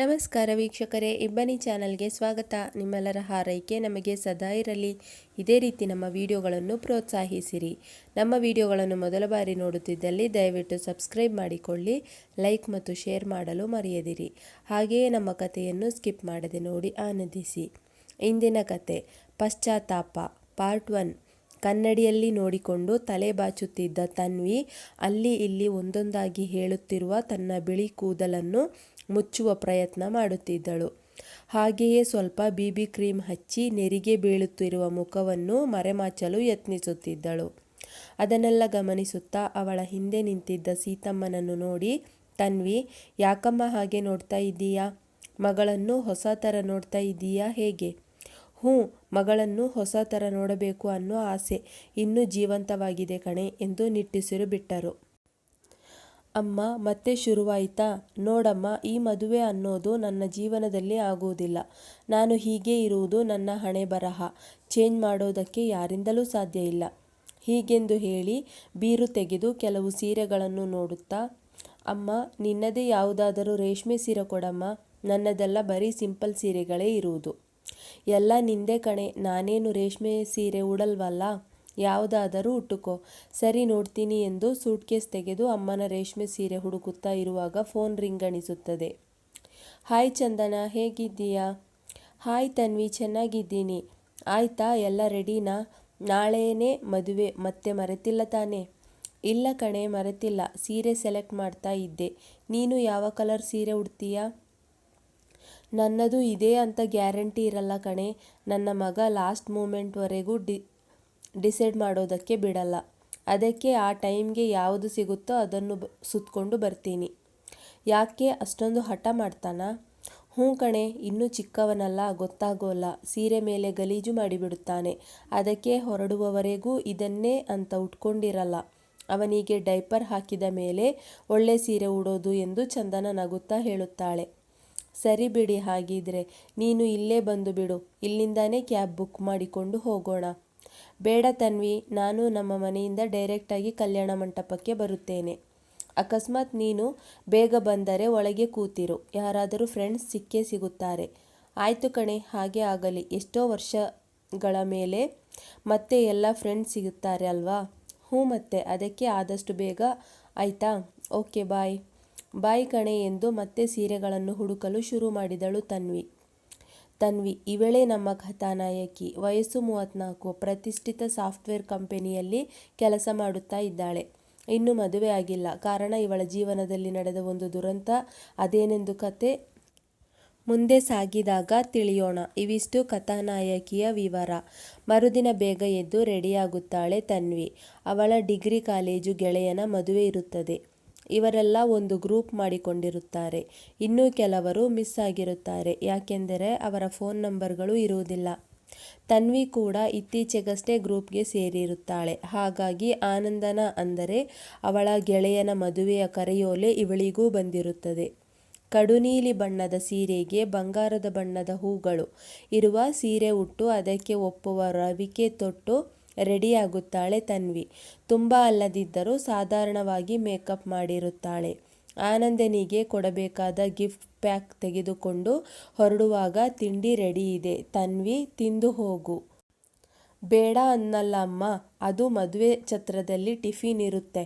ನಮಸ್ಕಾರ ವೀಕ್ಷಕರೇ, ಇಬ್ಬನಿ ಚಾನಲ್ಗೆ ಸ್ವಾಗತ. ನಿಮ್ಮೆಲ್ಲರ ಹಾರೈಕೆ ನಮಗೆ ಸದಾ ಇರಲಿ. ಇದೇ ರೀತಿ ನಮ್ಮ ವಿಡಿಯೋಗಳನ್ನು ಪ್ರೋತ್ಸಾಹಿಸಿರಿ. ನಮ್ಮ ವಿಡಿಯೋಗಳನ್ನು ಮೊದಲ ಬಾರಿ ನೋಡುತ್ತಿದ್ದಲ್ಲಿ ದಯವಿಟ್ಟು ಸಬ್ಸ್ಕ್ರೈಬ್ ಮಾಡಿಕೊಳ್ಳಿ, ಲೈಕ್ ಮತ್ತು ಶೇರ್ ಮಾಡಲು ಮರೆಯದಿರಿ. ಹಾಗೆಯೇ ನಮ್ಮ ಕಥೆಯನ್ನು ಸ್ಕಿಪ್ ಮಾಡದೆ ನೋಡಿ ಆನಂದಿಸಿ. ಇಂದಿನ ಕತೆ ಪಶ್ಚಾತ್ತಾಪ, ಪಾರ್ಟ್ ಒನ್. ಕನ್ನಡಿಯಲ್ಲಿ ನೋಡಿಕೊಂಡು ತಲೆ ಬಾಚುತ್ತಿದ್ದ ತನ್ವಿ ಅಲ್ಲಿ ಇಲ್ಲಿ ಒಂದೊಂದಾಗಿ ಹೇಳುತ್ತಿರುವ ತನ್ನ ಬಿಳಿ ಕೂದಲನ್ನು ಮುಚ್ಚುವ ಪ್ರಯತ್ನ ಮಾಡುತ್ತಿದ್ದಳು. ಹಾಗೆಯೇ ಸ್ವಲ್ಪ ಬಿಬಿ ಕ್ರೀಮ್ ಹಚ್ಚಿ ನೆರಿಗೆ ಬೀಳುತ್ತಿರುವ ಮುಖವನ್ನು ಮರೆಮಾಚಲು ಯತ್ನಿಸುತ್ತಿದ್ದಳು. ಅದನ್ನೆಲ್ಲ ಗಮನಿಸುತ್ತಾ ಅವಳ ಹಿಂದೆ ನಿಂತಿದ್ದ ಸೀತಮ್ಮನನ್ನು ನೋಡಿ, ತನ್ವಿ, ಯಾಕಮ್ಮ ಹಾಗೆ ನೋಡ್ತಾ ಇದ್ದೀಯಾ? ಮಗಳನ್ನು ಹೊಸ ಥರ ನೋಡ್ತಾ ಇದ್ದೀಯಾ? ಹೇಗೆ? ಹ್ಞೂ, ಮಗಳನ್ನು ಹೊಸ ಥರ ನೋಡಬೇಕು ಅನ್ನೋ ಆಸೆ ಇನ್ನೂ ಜೀವಂತವಾಗಿದೆ ಕಣೆ ಎಂದು ನಿಟ್ಟುಸಿರು ಬಿಟ್ಟರು. ಅಮ್ಮ, ಮತ್ತೆ ಶುರುವಾಯಿತಾ? ನೋಡಮ್ಮ, ಈ ಮದುವೆ ಅನ್ನೋದು ನನ್ನ ಜೀವನದಲ್ಲಿ ಆಗುವುದಿಲ್ಲ. ನಾನು ಹೀಗೆ ಇರುವುದು ನನ್ನ ಹಣೆ ಬರಹ. ಚೇಂಜ್ ಮಾಡೋದಕ್ಕೆ ಯಾರಿಂದಲೂ ಸಾಧ್ಯ ಇಲ್ಲ. ಹೀಗೆಂದು ಹೇಳಿ ಬೀರು ತೆಗೆದು ಕೆಲವು ಸೀರೆಗಳನ್ನು ನೋಡುತ್ತಾ, ಅಮ್ಮ, ನಿನ್ನದೇ ಯಾವುದಾದರೂ ರೇಷ್ಮೆ ಸೀರೆ ಕೊಡಮ್ಮ. ನನ್ನದೆಲ್ಲ ಬರೀ ಸಿಂಪಲ್ ಸೀರೆಗಳೇ ಇರುವುದು. ಎಲ್ಲ ನಿಂದೆ ಕಣೆ, ನಾನೇನು ರೇಷ್ಮೆ ಸೀರೆ ಉಡಲ್ವಲ್ಲ? ಯಾವುದಾದರೂ ಉಟ್ಟುಕೋ. ಸರಿ ನೋಡ್ತೀನಿ ಎಂದು ಸೂಟ್ಕೇಸ್ ತೆಗೆದು ಅಮ್ಮನ ರೇಷ್ಮೆ ಸೀರೆ ಹುಡುಕುತ್ತಾ ಇರುವಾಗ ಫೋನ್ ರಿಂಗ್ ಅಣಿಸುತ್ತದೆ. ಹಾಯ್ ಚಂದನ, ಹೇಗಿದ್ದೀಯಾ? ಹಾಯ್ ತನ್ವಿ, ಚೆನ್ನಾಗಿದ್ದೀನಿ. ಆಯ್ತಾ, ಎಲ್ಲ ರೆಡಿನಾ? ನಾಳೆನೇ ಮದುವೆ, ಮತ್ತೆ ಮರೆತಿಲ್ಲ ತಾನೇ. ಇಲ್ಲ ಕಣೆ, ಮರೆತಿಲ್ಲ. ಸೀರೆ ಸೆಲೆಕ್ಟ್ ಮಾಡ್ತಾ ಇದ್ದೆ. ನೀನು ಯಾವ ಕಲರ್ ಸೀರೆ ಉಡ್ತೀಯಾ? ನನ್ನದು ಇದೆ ಅಂತ ಗ್ಯಾರಂಟಿ ಇರಲ್ಲ ಕಣೆ. ನನ್ನ ಮಗ ಲಾಸ್ಟ್ ಮೂಮೆಂಟ್ವರೆಗೂ ಡಿ, ಡಿಸೈಡ್ ಮಾಡೋದಕ್ಕೆ ಬಿಡಲ್ಲ. ಅದಕ್ಕೆ ಆ ಟೈಮ್ಗೆ ಯಾವುದು ಸಿಗುತ್ತೋ ಅದನ್ನು ಬ ಸುತ್ತಕೊಂಡು ಬರ್ತೀನಿ. ಯಾಕೆ ಅಷ್ಟೊಂದು ಹಠ ಮಾಡ್ತಾನಾ? ಹ್ಞೂ ಕಣೆ, ಇನ್ನೂ ಚಿಕ್ಕವನಲ್ಲ, ಗೊತ್ತಾಗೋಲ್ಲ. ಸೀರೆ ಮೇಲೆ ಗಲೀಜು ಮಾಡಿಬಿಡುತ್ತಾನೆ. ಅದಕ್ಕೆ ಹೊರಡುವವರೆಗೂ ಇದನ್ನೇ ಅಂತ ಉಟ್ಕೊಂಡಿರಲ್ಲ. ಅವನಿಗೆ ಡೈಪರ್ ಹಾಕಿದ ಮೇಲೆ ಒಳ್ಳೆ ಸೀರೆ ಉಡೋದು ಎಂದು ಚಂದನ ನಗುತ್ತಾ ಹೇಳುತ್ತಾಳೆ. ಸರಿ ಬಿಡಿ ಹಾಗಿದ್ರೆ, ನೀನು ಇಲ್ಲೇ ಬಂದು ಬಿಡು, ಇಲ್ಲಿಂದಾನೇ ಕ್ಯಾಬ್ ಬುಕ್ ಮಾಡಿಕೊಂಡು ಹೋಗೋಣ. ಬೇಡ ತನ್ವಿ, ನಾನು ನಮ್ಮ ಮನೆಯಿಂದ ಡೈರೆಕ್ಟಾಗಿ ಕಲ್ಯಾಣ ಮಂಟಪಕ್ಕೆ ಬರುತ್ತೇನೆ. ಅಕಸ್ಮಾತ್ ನೀನು ಬೇಗ ಬಂದರೆ ಒಳಗೆ ಕೂತಿರು, ಯಾರಾದರೂ ಫ್ರೆಂಡ್ಸ್ ಸಿಕ್ಕೇ ಸಿಗುತ್ತಾರೆ. ಆಯಿತು ಕಣೆ, ಹಾಗೆ ಆಗಲಿ, ಎಷ್ಟೋ ವರ್ಷಗಳ ಮೇಲೆ ಮತ್ತೆ ಎಲ್ಲ ಫ್ರೆಂಡ್ಸ್ ಸಿಗುತ್ತಾರೆ ಅಲ್ವಾ? ಹ್ಞೂ ಮತ್ತೆ, ಅದಕ್ಕೆ ಆದಷ್ಟು ಬೇಗ ಆಯಿತಾ? ಓಕೆ, ಬಾಯ್. ಬಾಯ್ ಕಣೆ ಎಂದು ಮತ್ತೆ ಸೀರೆಗಳನ್ನು ಹುಡುಕಲು ಶುರು ಮಾಡಿದಳು ತನ್ವಿ. ತನ್ವಿ ಇವಳೇ ನಮ್ಮ ಕಥಾನಾಯಕಿ ವಯಸ್ಸು ಮೂವತ್ತ್ನಾಲ್ಕು, ಪ್ರತಿಷ್ಠಿತ ಸಾಫ್ಟ್ವೇರ್ ಕಂಪನಿಯಲ್ಲಿ ಕೆಲಸ ಮಾಡುತ್ತಾ ಇದ್ದಾಳೆ. ಇನ್ನು ಮದುವೆ ಆಗಿಲ್ಲ. ಕಾರಣ, ಇವಳ ಜೀವನದಲ್ಲಿ ನಡೆದ ಒಂದು ದುರಂತ. ಅದೇನೆಂದು ಕತೆ ಮುಂದೆ ಸಾಗಿದಾಗ ತಿಳಿಯೋಣ. ಇವಿಷ್ಟು ಕಥಾನಾಯಕಿಯ ವಿವರ. ಮರುದಿನ ಬೇಗ ಎದ್ದು ರೆಡಿಯಾಗುತ್ತಾಳೆ ತನ್ವಿ. ಅವಳ ಡಿಗ್ರಿ ಕಾಲೇಜು ಗೆಳೆಯನ ಮದುವೆ ಇರುತ್ತದೆ. ಇವರೆಲ್ಲ ಒಂದು ಗ್ರೂಪ್ ಮಾಡಿಕೊಂಡಿರುತ್ತಾರೆ. ಇನ್ನೂ ಕೆಲವರು ಮಿಸ್ ಆಗಿರುತ್ತಾರೆ. ಯಾಕೆಂದರೆ ಅವರ ಫೋನ್ ನಂಬರ್ಗಳು ಇರುವುದಿಲ್ಲ. ತನ್ವಿ ಕೂಡ ಇತ್ತೀಚೆಗಷ್ಟೇ ಗ್ರೂಪ್ಗೆ ಸೇರಿರುತ್ತಾಳೆ. ಹಾಗಾಗಿ ಆನಂದನ ಅಂದರೆ ಅವಳ ಗೆಳೆಯನ ಮದುವೆಯ ಕರೆಯೋಲೆ ಇವಳಿಗೂ ಬಂದಿರುತ್ತದೆ. ಕಡುನೀಲಿ ಬಣ್ಣದ ಸೀರೆಗೆ ಬಂಗಾರದ ಬಣ್ಣದ ಹೂಗಳು ಇರುವ ಸೀರೆ ಉಟ್ಟು ಅದಕ್ಕೆ ಒಪ್ಪುವ ರವಿಕೆ ತೊಟ್ಟು ರೆಡಿಯಾಗುತ್ತಾಳೆ ತನ್ವಿ. ತುಂಬ ಅಲ್ಲದಿದ್ದರೂ ಸಾಧಾರಣವಾಗಿ ಮೇಕಪ್ ಮಾಡಿರುತ್ತಾಳೆ. ಆನಂದನಿಗೆ ಕೊಡಬೇಕಾದ ಗಿಫ್ಟ್ ಪ್ಯಾಕ್ ತೆಗೆದುಕೊಂಡು ಹೊರಡುವಾಗ ತಿಂಡಿ ರೆಡಿ ಇದೆ. ತನ್ವಿ, ತಿಂದು ಹೋಗು. ಬೇಡ ಅನ್ನಲ್ಲ ಅಮ್ಮ, ಅದು ಮದುವೆ ಛತ್ರದಲ್ಲಿ ಟಿಫಿನ್ ಇರುತ್ತೆ.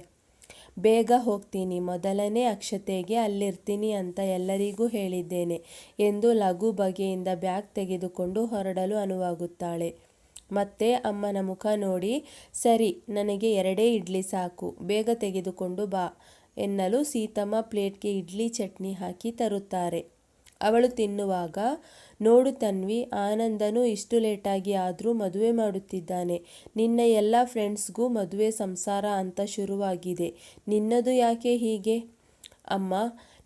ಬೇಗ ಹೋಗ್ತೀನಿ, ಮೊದಲನೇ ಅಕ್ಷತೆಗೆ ಅಲ್ಲಿರ್ತೀನಿ ಅಂತ ಎಲ್ಲರಿಗೂ ಹೇಳಿದ್ದೇನೆ ಎಂದು ಲಘು ಬಗೆಯಿಂದ ಬ್ಯಾಗ್ ತೆಗೆದುಕೊಂಡು ಹೊರಡಲು ಅನುವಾಗುತ್ತಾಳೆ. ಮತ್ತೆ ಅಮ್ಮನ ಮುಖ ನೋಡಿ, ಸರಿ, ನನಗೆ ಎರಡೇ ಇಡ್ಲಿ ಸಾಕು, ಬೇಗ ತೆಗೆದುಕೊಂಡು ಬಾ ಎನ್ನಲು ಸೀತಮ್ಮ ಪ್ಲೇಟ್ಗೆ ಇಡ್ಲಿ ಚಟ್ನಿ ಹಾಕಿ ತರುತ್ತಾರೆ. ಅವಳು ತಿನ್ನುವಾಗ, ನೋಡು ತನ್ವಿ, ಆನಂದನು ಇಷ್ಟು ಲೇಟಾಗಿ ಆದರೂ ಮದುವೆ ಮಾಡುತ್ತಿದ್ದಾನೆ. ನಿನ್ನ ಎಲ್ಲ ಫ್ರೆಂಡ್ಸ್ಗೂ ಮದುವೆ ಸಂಸಾರ ಅಂತ ಶುರುವಾಗಿದೆ. ನಿನ್ನದು ಯಾಕೆ ಹೀಗೆ? ಅಮ್ಮ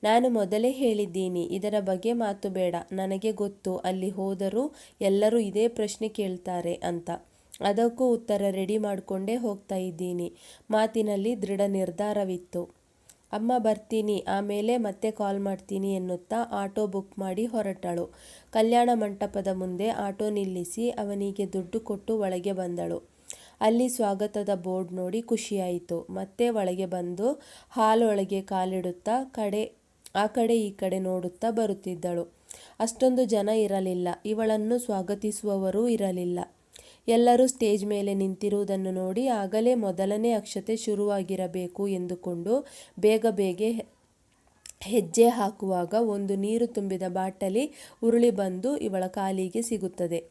ನಾನು ಮೊದಲೇ ಹೇಳಿದ್ದೀನಿ, ಇದರ ಬಗ್ಗೆ ಮಾತು ಬೇಡ. ನನಗೆ ಗೊತ್ತು, ಅಲ್ಲಿ ಹೋದರೂ ಎಲ್ಲರೂ ಇದೇ ಪ್ರಶ್ನೆ ಕೇಳ್ತಾರೆ ಅಂತ. ಅದಕ್ಕೂ ಉತ್ತರ ರೆಡಿ ಮಾಡಿಕೊಂಡೇ ಹೋಗ್ತಾ ಇದ್ದೀನಿ. ಮಾತಿನಲ್ಲಿ ದೃಢ ನಿರ್ಧಾರವಿತ್ತು. ಅಮ್ಮ ಬರ್ತೀನಿ, ಆಮೇಲೆ ಮತ್ತೆ ಕಾಲ್ ಮಾಡ್ತೀನಿ ಎನ್ನುತ್ತಾ ಆಟೋ ಬುಕ್ ಮಾಡಿ ಹೊರಟಳು. ಕಲ್ಯಾಣ ಮಂಟಪದ ಮುಂದೆ ಆಟೋ ನಿಲ್ಲಿಸಿ ಅವನಿಗೆ ದುಡ್ಡು ಕೊಟ್ಟು ಒಳಗೆ ಬಂದಳು. ಅಲ್ಲಿ ಸ್ವಾಗತದ ಬೋರ್ಡ್ ನೋಡಿ ಖುಷಿಯಾಯಿತು. ಮತ್ತೆ ಒಳಗೆ ಬಂದು ಹಾಲೊಳಗೆ ಕಾಲಿಡುತ್ತಾ ಕಡೆ ಆ ಕಡೆ ಈ ಕಡೆ ನೋಡುತ್ತಾ ಬರುತ್ತಿದ್ದಳು. ಅಷ್ಟೊಂದು ಜನ ಇರಲಿಲ್ಲ. ಇವಳನ್ನು ಸ್ವಾಗತಿಸುವವರೂ ಇರಲಿಲ್ಲ. ಎಲ್ಲರೂ ಸ್ಟೇಜ್ ಮೇಲೆ ನಿಂತಿರುವುದನ್ನು ನೋಡಿ ಆಗಲೇ ಮೊದಲನೇ ಅಕ್ಷತೆ ಶುರುವಾಗಿರಬೇಕು ಎಂದುಕೊಂಡು ಬೇಗ ಬೇಗ ಹೆಜ್ಜೆ ಹಾಕುವಾಗ ಒಂದು ನೀರು ತುಂಬಿದ ಬಾಟಲಿ ಉರುಳಿ ಬಂದು ಇವಳ ಕಾಲಿಗೆ ಸಿಗುತ್ತದೆ.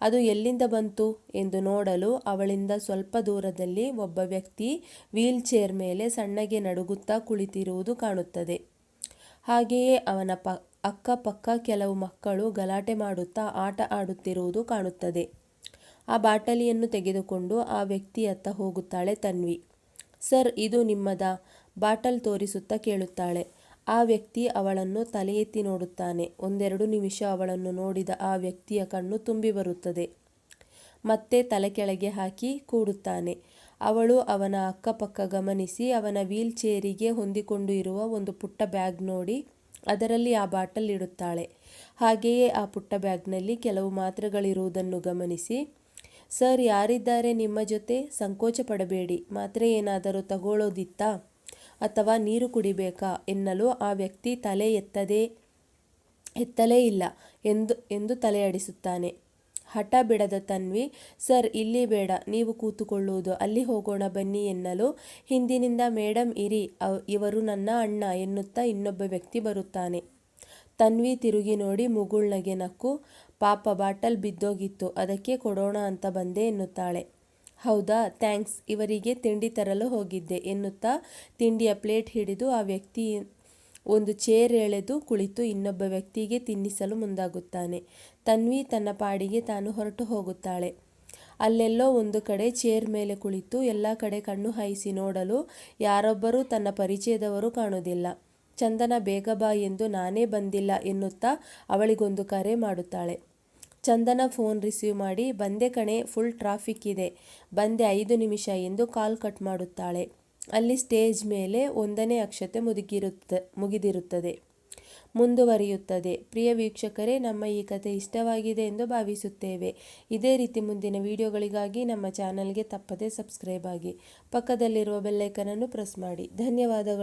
ಅದು ಎಲ್ಲಿಂದ ಬಂತು ಎಂದು ನೋಡಲು ಅವಳಿಂದ ಸ್ವಲ್ಪ ದೂರದಲ್ಲಿ ಒಬ್ಬ ವ್ಯಕ್ತಿ ವೀಲ್ ಚೇರ್ ಮೇಲೆ ಸಣ್ಣಗೆ ನಡುಗುತ್ತಾ ಕುಳಿತಿರುವುದು ಕಾಣುತ್ತದೆ. ಹಾಗೆಯೇ ಅವನ ಪ, ಅಕ್ಕಪಕ್ಕ ಕೆಲವು ಮಕ್ಕಳು ಗಲಾಟೆ ಮಾಡುತ್ತಾ ಆಟ ಆಡುತ್ತಿರುವುದು ಕಾಣುತ್ತದೆ. ಆ ಬಾಟಲಿಯನ್ನು ತೆಗೆದುಕೊಂಡು ಆ ವ್ಯಕ್ತಿಯತ್ತ ಹೋಗುತ್ತಾಳೆ ತನ್ವಿ. ಸರ್, ಇದು ನಿಮ್ಮದ ಬಾಟಲ್ ತೋರಿಸುತ್ತಾ ಕೇಳುತ್ತಾಳೆ. ಆ ವ್ಯಕ್ತಿ ಅವಳನ್ನು ತಲೆ ಎತ್ತಿ ನೋಡುತ್ತಾನೆ. ಒಂದೆರಡು ನಿಮಿಷ ಅವಳನ್ನು ನೋಡಿದ ಆ ವ್ಯಕ್ತಿಯ ಕಣ್ಣು ತುಂಬಿ ಬರುತ್ತದೆ. ಮತ್ತೆ ತಲೆ ಕೆಳಗೆ ಹಾಕಿ ಕೂಡುತ್ತಾನೆ. ಅವಳು ಅವನ ಅಕ್ಕಪಕ್ಕ ಗಮನಿಸಿ ಅವನ ವೀಲ್ ಚೇರಿಗೆ ಹೊಂದಿಕೊಂಡು ಇರುವ ಒಂದು ಪುಟ್ಟ ಬ್ಯಾಗ್ ನೋಡಿ ಅದರಲ್ಲಿ ಆ ಬಾಟಲ್ ಇಡುತ್ತಾಳೆ. ಹಾಗೆಯೇ ಆ ಪುಟ್ಟ ಬ್ಯಾಗ್ನಲ್ಲಿ ಕೆಲವು ಮಾತ್ರೆಗಳಿರುವುದನ್ನು ಗಮನಿಸಿ, ಸರ್, ಯಾರಿದ್ದಾರೆ ನಿಮ್ಮ ಜೊತೆ? ಸಂಕೋಚ ಪಡಬೇಡಿ. ಮಾತ್ರೆ ಏನಾದರೂ ತಗೊಳ್ಳೋದಿತ್ತಾ? ಅಥವಾ ನೀರು ಕುಡಿಬೇಕಾ? ಎನ್ನಲು ಆ ವ್ಯಕ್ತಿ ತಲೆ ಎತ್ತದೆ, ಎತ್ತಲೇ ಇಲ್ಲ ಎಂದು ಎಂದು ತಲೆಯಾಡಿಸುತ್ತಾನೆ. ಹಠ ಬಿಡದ ತನ್ವಿ, ಸರ್, ಇಲ್ಲಿ ಬೇಡ, ನೀವು ಕೂತುಕೊಳ್ಳುವುದು, ಅಲ್ಲಿ ಹೋಗೋಣ ಬನ್ನಿ ಎನ್ನಲು. ಹಿಂದಿನಿಂದ ಮೇಡಮ್ ಇರಿ ಇವರು ನನ್ನ ಅಣ್ಣ ಎನ್ನುತ್ತಾ ಇನ್ನೊಬ್ಬ ವ್ಯಕ್ತಿ ಬರುತ್ತಾನೆ. ತನ್ವಿ ತಿರುಗಿ ನೋಡಿ ಮುಗುಳ್ನಗೆ ನಕ್ಕು. ಪಾಪ, ಬಾಟಲ್ ಬಿದ್ದೋಗಿತ್ತು, ಅದಕ್ಕೆ ಕೊಡೋಣ ಅಂತ ಬಂದೆ ಎನ್ನುತ್ತಾಳೆ. ಹೌದಾ, ಥ್ಯಾಂಕ್ಸ್, ಇವರಿಗೆ ತಿಂಡಿ ತರಲು ಹೋಗಿದ್ದೆ ಎನ್ನುತ್ತಾ ತಿಂಡಿಯ ಪ್ಲೇಟ್ ಹಿಡಿದು ಆ ವ್ಯಕ್ತಿ ಒಂದು ಚೇರ್ ಎಳೆದು ಕುಳಿತು ಇನ್ನೊಬ್ಬ ವ್ಯಕ್ತಿಗೆ ತಿನ್ನಿಸಲು ಮುಂದಾಗುತ್ತಾನೆ. ತನ್ವಿ ತನ್ನ ಪಾಡಿಗೆ ತಾನು ಹೊರಟು ಹೋಗುತ್ತಾಳೆ. ಅಲ್ಲೆಲ್ಲೋ ಒಂದು ಕಡೆ ಚೇರ್ ಮೇಲೆ ಕುಳಿತು ಎಲ್ಲ ಕಡೆ ಕಣ್ಣು ಹಾಯಿಸಿ ನೋಡಲು ಯಾರೊಬ್ಬರೂ ತನ್ನ ಪರಿಚಯದವರು ಕಾಣುವುದಿಲ್ಲ. ಚಂದನ ಬೇಗ ಬಾ ಎಂದು ನಾನೇ ಬಂದಿಲ್ಲ ಎನ್ನುತ್ತಾ ಅವಳಿಗೊಂದು ಕರೆ ಮಾಡುತ್ತಾಳೆ. ಚಂದನ ಫೋನ್ ರಿಸೀವ್ ಮಾಡಿ, ಬಂದೆ ಕಣೆ, ಫುಲ್ ಟ್ರಾಫಿಕ್ ಇದೆ. ಬಂದೆ ಐದು ನಿಮಿಷ ಎಂದು ಕಾಲ್ ಕಟ್ ಮಾಡುತ್ತಾಳೆ. ಅಲ್ಲಿ ಸ್ಟೇಜ್ ಮೇಲೆ ಒಂದನೇ ಅಕ್ಷತೆ ಮುದುಗಿರುತ್ತ ಮುಗಿದಿರುತ್ತದೆ. ಮುಂದುವರಿಯುತ್ತದೆ. ಪ್ರಿಯ ವೀಕ್ಷಕರೇ, ನಮ್ಮ ಈ ಕಥೆ ಇಷ್ಟವಾಗಿದೆ ಎಂದು ಭಾವಿಸುತ್ತೇವೆ. ಇದೇ ರೀತಿ ಮುಂದಿನ ವಿಡಿಯೋಗಳಿಗಾಗಿ ನಮ್ಮ ಚಾನಲ್ಗೆ ತಪ್ಪದೇ ಸಬ್ಸ್ಕ್ರೈಬ್ ಆಗಿ, ಪಕ್ಕದಲ್ಲಿರುವ ಬೆಲ್ಲೈಕನನ್ನು ಪ್ರೆಸ್ ಮಾಡಿ. ಧನ್ಯವಾದಗಳು.